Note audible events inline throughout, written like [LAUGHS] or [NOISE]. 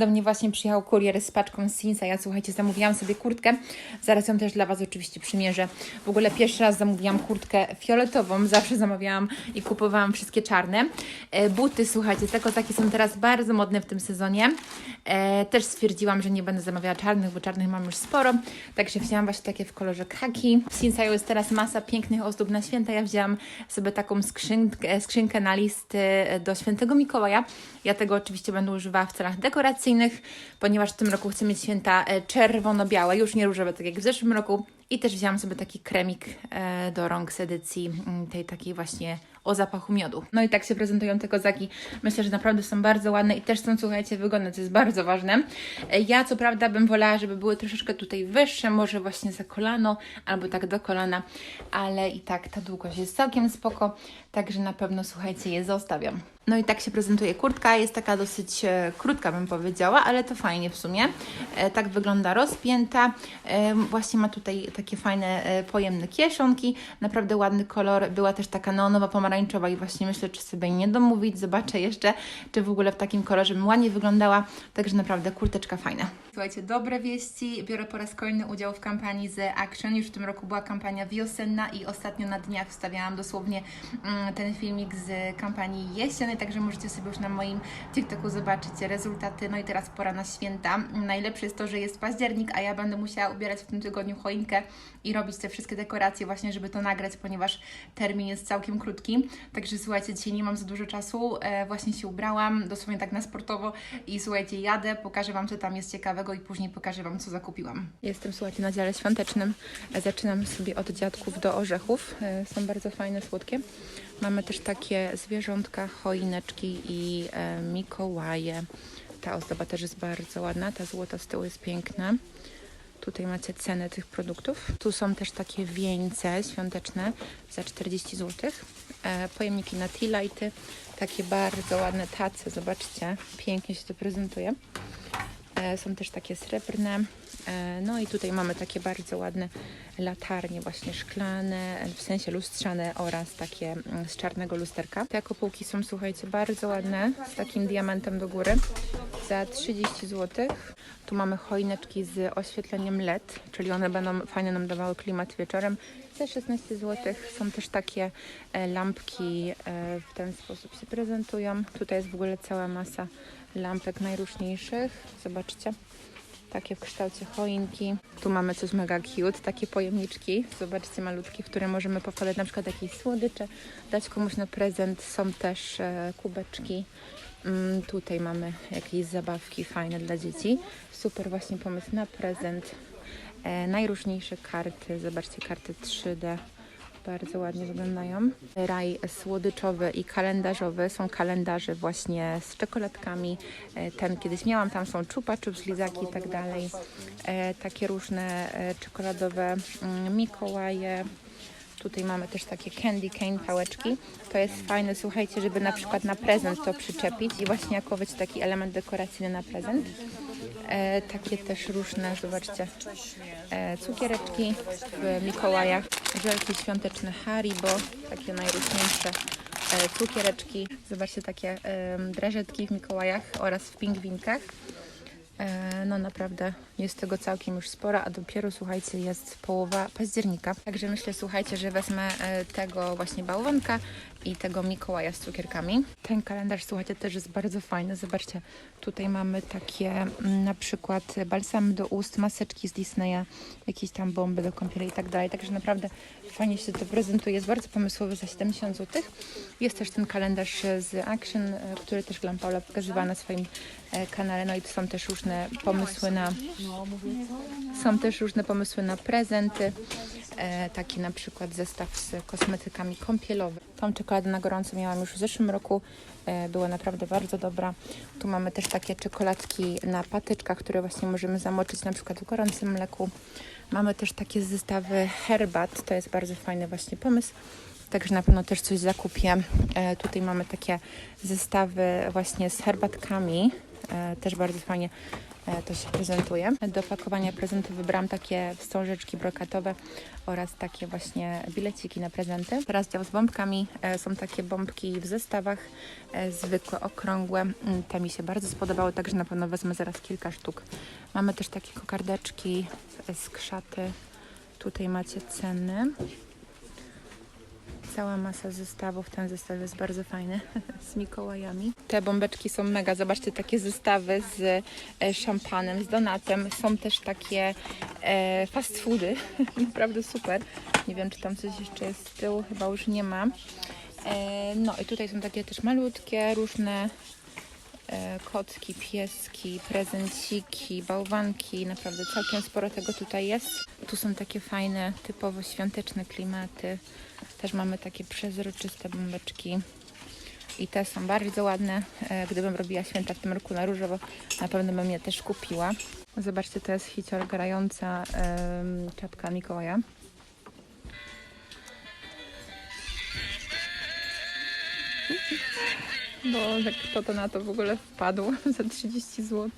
Do mnie właśnie przyjechał kurier z paczką Sinsa. Ja słuchajcie, zamówiłam sobie kurtkę. Zaraz ją też dla Was oczywiście przymierzę. W ogóle pierwszy raz zamówiłam kurtkę fioletową. Zawsze zamawiałam i kupowałam wszystkie czarne. E, buty, słuchajcie, te kozaki są teraz bardzo modne w tym sezonie. E, też stwierdziłam, że nie będę zamawiała czarnych, bo czarnych mam już sporo. Także wzięłam właśnie takie w kolorze kaki. W Sinsaju jest teraz masa pięknych ozdób na święta. Ja wzięłam sobie taką skrzynkę, skrzynkę na listy do świętego Mikołaja. Ja tego oczywiście będę używała w celach dekoracyjnych, ponieważ w tym roku chcę mieć święta e, czerwono-białe, już nie różowe, tak jak w zeszłym roku. I też wzięłam sobie taki kremik e, do rąk z edycji mm, tej takiej właśnie o zapachu miodu. No i tak się prezentują te kozaki. Myślę, że naprawdę są bardzo ładne i też są, słuchajcie, wygodne, co jest bardzo ważne. E, Ja co prawda bym wolała, żeby były troszeczkę tutaj wyższe, może właśnie za kolano albo tak do kolana, ale i tak ta długość jest całkiem spoko, także na pewno, słuchajcie, je zostawiam. No i tak się prezentuje kurtka, jest taka dosyć e, krótka bym powiedziała, ale to fajnie w sumie. Tak wygląda rozpięta, właśnie ma tutaj takie fajne e, pojemne kieszonki, naprawdę ładny kolor, była też taka neonowa pomarańczowa i właśnie myślę, czy sobie nie domówić, zobaczę jeszcze, czy w ogóle w takim kolorze bym ładnie wyglądała, także naprawdę kurteczka fajna. Słuchajcie, dobre wieści, biorę po raz kolejny udział w kampanii The Action, już w tym roku była kampania wiosenna i ostatnio na dniach wstawiałam dosłownie mm, ten filmik z kampanii jesiennej, także możecie sobie już na moim TikToku zobaczyć rezultaty. No i teraz pora na święta. Najlepsze jest to, że jest październik, a ja będę musiała ubierać w tym tygodniu choinkę i robić te wszystkie dekoracje właśnie, żeby to nagrać, ponieważ termin jest całkiem krótki. Także słuchajcie, dzisiaj nie mam za dużo czasu. E, właśnie się ubrałam, dosłownie tak na sportowo i słuchajcie, jadę, pokażę Wam, co tam jest ciekawego i później pokażę Wam, co zakupiłam. Jestem, słuchajcie, na dziale świątecznym. E, Zaczynam sobie od dziadków do orzechów. E, Są bardzo fajne, słodkie. Mamy też takie zwierzątka, choineczki i e, Mikołaje. Ta ozdoba też jest bardzo ładna. Ta złota z tyłu jest piękna. Tutaj macie cenę tych produktów. Tu są też takie wieńce świąteczne za 40 zł. E, pojemniki na tea lighty. Takie bardzo ładne tace. Zobaczcie, pięknie się to prezentuje. E, Są też takie srebrne. E, No i tutaj mamy takie bardzo ładne latarnie właśnie szklane, w sensie lustrzane oraz takie mm, z czarnego lusterka. Te kopułki są, słuchajcie, bardzo ładne, z takim diamentem do góry za 30 zł. Tu mamy choineczki z oświetleniem LED, czyli one będą fajnie nam dawały klimat wieczorem. Za 16 zł są też takie e, lampki, e, w ten sposób się prezentują. Tutaj jest w ogóle cała masa lampek najróżniejszych. Zobaczcie. Takie w kształcie choinki. Tu mamy coś mega cute, takie pojemniczki. Zobaczcie, malutkie, w które możemy pokładać na przykład jakieś słodycze, dać komuś na prezent. Są też e, kubeczki. Mm, tutaj mamy jakieś zabawki fajne dla dzieci. Super właśnie pomysł na prezent. E, najróżniejsze karty. Zobaczcie, karty 3D. Bardzo ładnie wyglądają. Raj słodyczowy i kalendarzowy. Są kalendarze właśnie z czekoladkami. E, Ten kiedyś miałam, tam są czupa, czup, lizaki i tak dalej. E, Takie różne e, czekoladowe mm, Mikołaje. Tutaj mamy też takie candy cane pałeczki. To jest fajne, słuchajcie, żeby na przykład na prezent to przyczepić i właśnie jako być taki element dekoracyjny na prezent. E, takie też różne, zobaczcie, e, cukiereczki w Mikołajach, żelki świąteczne Haribo, takie najróżniejsze e, cukiereczki. Zobaczcie, takie drażetki w Mikołajach oraz w pingwinkach. E, No naprawdę jest tego całkiem już sporo, a dopiero słuchajcie jest połowa października. Także myślę, słuchajcie, że wezmę e, tego właśnie bałwanka i tego Mikołaja z cukierkami. Ten kalendarz, słuchajcie, też jest bardzo fajny. Zobaczcie, tutaj mamy takie mm, na przykład balsamy do ust, maseczki z Disneya, jakieś tam bomby do kąpieli i tak dalej. Także naprawdę fajnie się to prezentuje. Jest bardzo pomysłowy za 70 zł. Jest też ten kalendarz z Action, e, który też Glam Paula pokazywała na swoim e, kanale. No i są też różne pomysły na są też różne pomysły na prezenty. E, taki na przykład zestaw z kosmetykami kąpielowymi. Tą czekoladę na gorąco miałam już w zeszłym roku. E, była naprawdę bardzo dobra. Tu mamy też takie czekoladki na patyczkach, które właśnie możemy zamoczyć na przykład w gorącym mleku. Mamy też takie zestawy herbat. To jest bardzo fajny właśnie pomysł. Także na pewno też coś zakupię. E, tutaj mamy takie zestawy właśnie z herbatkami. E, też bardzo fajnie to się prezentuje. Do pakowania prezentów wybrałam takie wstążeczki brokatowe oraz takie właśnie bileciki na prezenty. Teraz dział z bombkami. E, są takie bombki w zestawach, e, zwykłe, okrągłe. Mm, Te mi się bardzo spodobały, także na pewno wezmę zaraz kilka sztuk. Mamy też takie kokardeczki, e, skrzaty. Tutaj macie ceny. Cała masa zestawów. Ten zestaw jest bardzo fajny [LAUGHS] z Mikołajami. Te bombeczki są mega. Zobaczcie, takie zestawy z e, szampanem, z donatem. Są też takie e, fast foody. [LAUGHS] Naprawdę super. Nie wiem, czy tam coś jeszcze jest z tyłu. Chyba już nie ma. E, no i tutaj są takie też malutkie, różne kotki, pieski, prezenciki, bałwanki. Naprawdę całkiem sporo tego tutaj jest. Tu są takie fajne, typowo świąteczne klimaty. Też mamy takie przezroczyste bombeczki. I te są bardzo ładne. E, Gdybym robiła święta w tym roku na różowo, na pewno bym je też kupiła. Zobaczcie, to jest hicior grająca czapka Mikołaja. Boże, kto to na to w ogóle wpadł [LAUGHS] za 30 zł.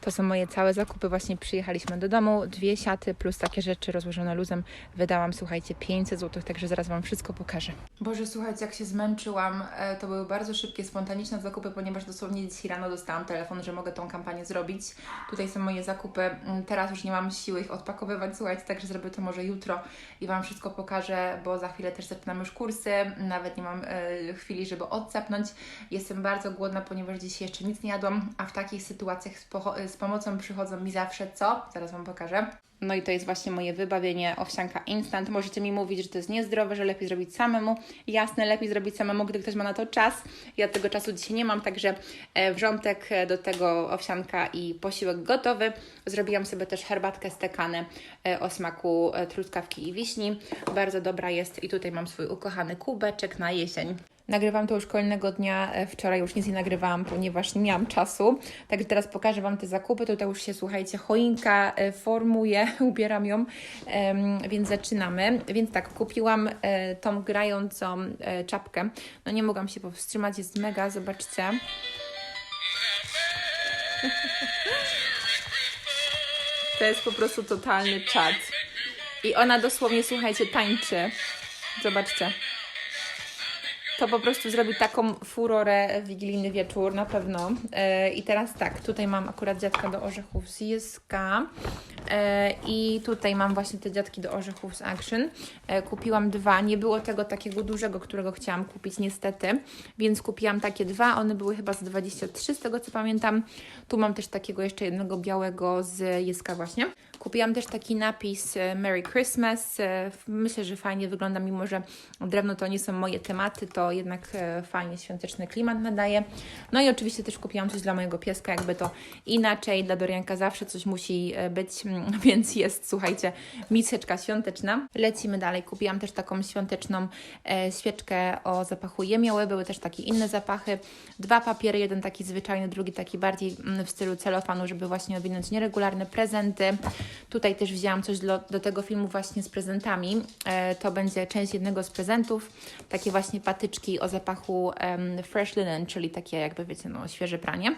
To są moje całe zakupy. Właśnie przyjechaliśmy do domu. Dwie siaty plus takie rzeczy rozłożone luzem. Wydałam, słuchajcie, 500 zł, także zaraz Wam wszystko pokażę. Boże, słuchajcie, jak się zmęczyłam. E, To były bardzo szybkie, spontaniczne zakupy, ponieważ dosłownie dzisiaj rano dostałam telefon, że mogę tą kampanię zrobić. Tutaj są moje zakupy. Mm, Teraz już nie mam siły ich odpakowywać, słuchajcie, także zrobię to może jutro i Wam wszystko pokażę, bo za chwilę też zaczynam już kursy. Nawet nie mam e, chwili, żeby odcepnąć. Jestem bardzo głodna, ponieważ dzisiaj jeszcze nic nie jadłam, a w takich sytuacjach z, z pomocą przychodzą mi zawsze co? Zaraz Wam pokażę. No i to jest właśnie moje wybawienie owsianka instant. Możecie mi mówić, że to jest niezdrowe, że lepiej zrobić samemu. Jasne, lepiej zrobić samemu, gdy ktoś ma na to czas. Ja tego czasu dzisiaj nie mam, także e, wrzątek e, do tego owsianka i posiłek gotowy. Zrobiłam sobie też herbatkę stekane e, o smaku truskawki i wiśni. Bardzo dobra jest i tutaj mam swój ukochany kubeczek na jesień. Nagrywam to już kolejnego dnia. e, Wczoraj już nic nie nagrywałam, ponieważ nie miałam czasu. Także teraz pokażę Wam te zakupy. Tutaj już się, słuchajcie, choinka e, formuje, [LAUGHS] ubieram ją, więc zaczynamy. Więc tak, kupiłam e, tą grającą czapkę. No nie mogłam się powstrzymać, jest mega, zobaczcie. [LAUGHS] To jest po prostu totalny czad. I ona dosłownie, słuchajcie, tańczy. Zobaczcie. To po prostu zrobi taką furorę wigilijny wieczór, na pewno. E, I teraz tak, tutaj mam akurat dziadka do orzechów z JSK e, i tutaj mam właśnie te dziadki do orzechów z Action. E, kupiłam dwa, nie było tego takiego dużego, którego chciałam kupić niestety, więc kupiłam takie dwa, one były chyba z 23 z tego co pamiętam. Tu mam też takiego jeszcze jednego białego z JSK właśnie. Kupiłam też taki napis e, Merry Christmas. E, Myślę, że fajnie wygląda, mimo że drewno to nie są moje tematy, to jednak e, fajnie świąteczny klimat nadaje. No i oczywiście też kupiłam coś dla mojego pieska, jakby to inaczej. Dla Dorianka zawsze coś musi być, [LAUGHS] więc jest, słuchajcie, miseczka świąteczna. Lecimy dalej. Kupiłam też taką świąteczną świeczkę o zapachu jemioły. Były też takie inne zapachy. Dwa papiery, jeden taki zwyczajny, drugi taki bardziej mm, w stylu celofanu, żeby właśnie owinąć nieregularne prezenty. Tutaj też wzięłam coś do, do tego filmu właśnie z prezentami. E, to będzie część jednego z prezentów. Takie właśnie patyczki o zapachu fresh linen, czyli takie jakby wiecie, no świeże pranie.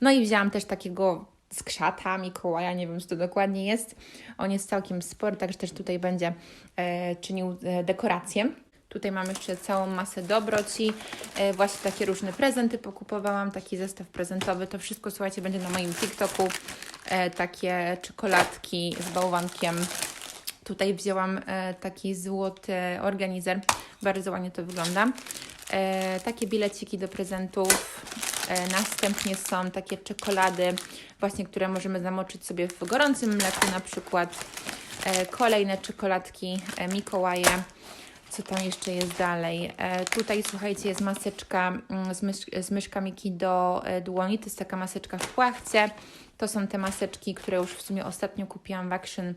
No i wzięłam też takiego skrzata Mikołaja, nie wiem co to dokładnie jest. On jest całkiem spory, także też tutaj będzie e, czynił e, dekorację. Tutaj mam jeszcze całą masę dobroci, e, właśnie takie różne prezenty pokupowałam, taki zestaw prezentowy. To wszystko, słuchajcie, będzie na moim TikToku. E, takie czekoladki z bałwankiem. Tutaj wzięłam e, taki złoty organizer. Bardzo ładnie to wygląda. E, takie bileciki do prezentów. Następnie są takie czekolady, właśnie które możemy zamoczyć sobie w gorącym mleku na przykład. Kolejne czekoladki Mikołaje. Co tam jeszcze jest dalej? Tutaj słuchajcie, jest maseczka mm, z, mysz, z myszkami do dłoni. To jest taka maseczka w płachcie. To są te maseczki, które już w sumie ostatnio kupiłam w Action.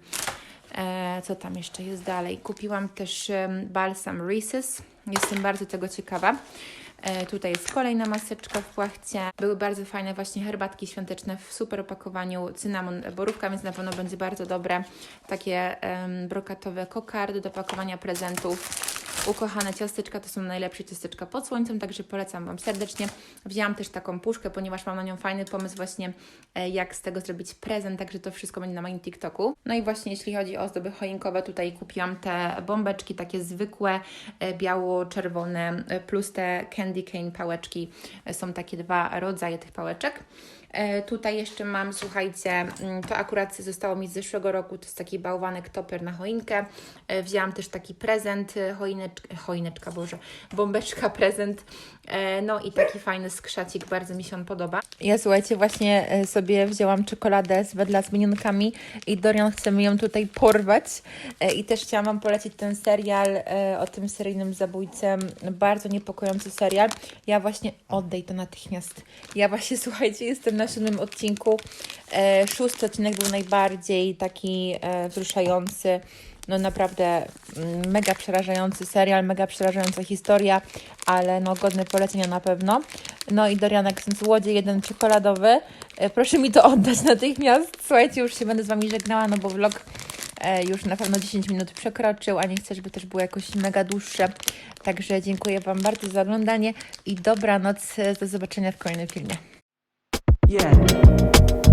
E, co tam jeszcze jest dalej? Kupiłam też balsam Reese's. Jestem bardzo tego ciekawa. E, tutaj jest kolejna maseczka w płachcie. Były bardzo fajne właśnie herbatki świąteczne w super opakowaniu. Cynamon, borówka, więc na pewno będzie bardzo dobre. Takie em, brokatowe kokardy do pakowania prezentów. Ukochane ciasteczka. To są najlepsze ciasteczka pod słońcem, także polecam Wam serdecznie. Wzięłam też taką puszkę, ponieważ mam na nią fajny pomysł właśnie, e, jak z tego zrobić prezent, także to wszystko będzie na moim TikToku. No i właśnie jeśli chodzi o ozdoby choinkowe, tutaj kupiłam te bombeczki takie zwykłe, e, biało-czerwone, e, plus te candy cane pałeczki. Są takie dwa rodzaje tych pałeczek. E, tutaj jeszcze mam, słuchajcie, mm, to akurat zostało mi z zeszłego roku, to jest taki bałwanek toper na choinkę. E, wzięłam też taki prezent, e, choineczka, choineczka, Boże, bombeczka [LAUGHS] prezent. No i taki fajny skrzacik, bardzo mi się on podoba. Ja słuchajcie, właśnie sobie wzięłam czekoladę z wedla z minionkami i Dorian chce mi ją tutaj porwać. I też chciałam Wam polecić ten serial o tym seryjnym zabójcem. Bardzo niepokojący serial. Ja właśnie oddaj to natychmiast. Ja właśnie, [LAUGHS] słuchajcie, jestem na siódmym odcinku. E, szósty odcinek był najbardziej taki e, wzruszający. No naprawdę mm, mega przerażający serial, mega przerażająca historia, ale no godny polecenia na pewno. No i Dorianek, ten złodziej, jeden czekoladowy. E, proszę mi to oddać natychmiast. Słuchajcie, już się będę z Wami żegnała, no bo vlog e, już na pewno 10 minut przekroczył, a nie chcę, żeby też było jakoś mega dłuższe. Także dziękuję Wam bardzo za oglądanie i dobranoc. e, Do zobaczenia w kolejnym filmie. Yeah.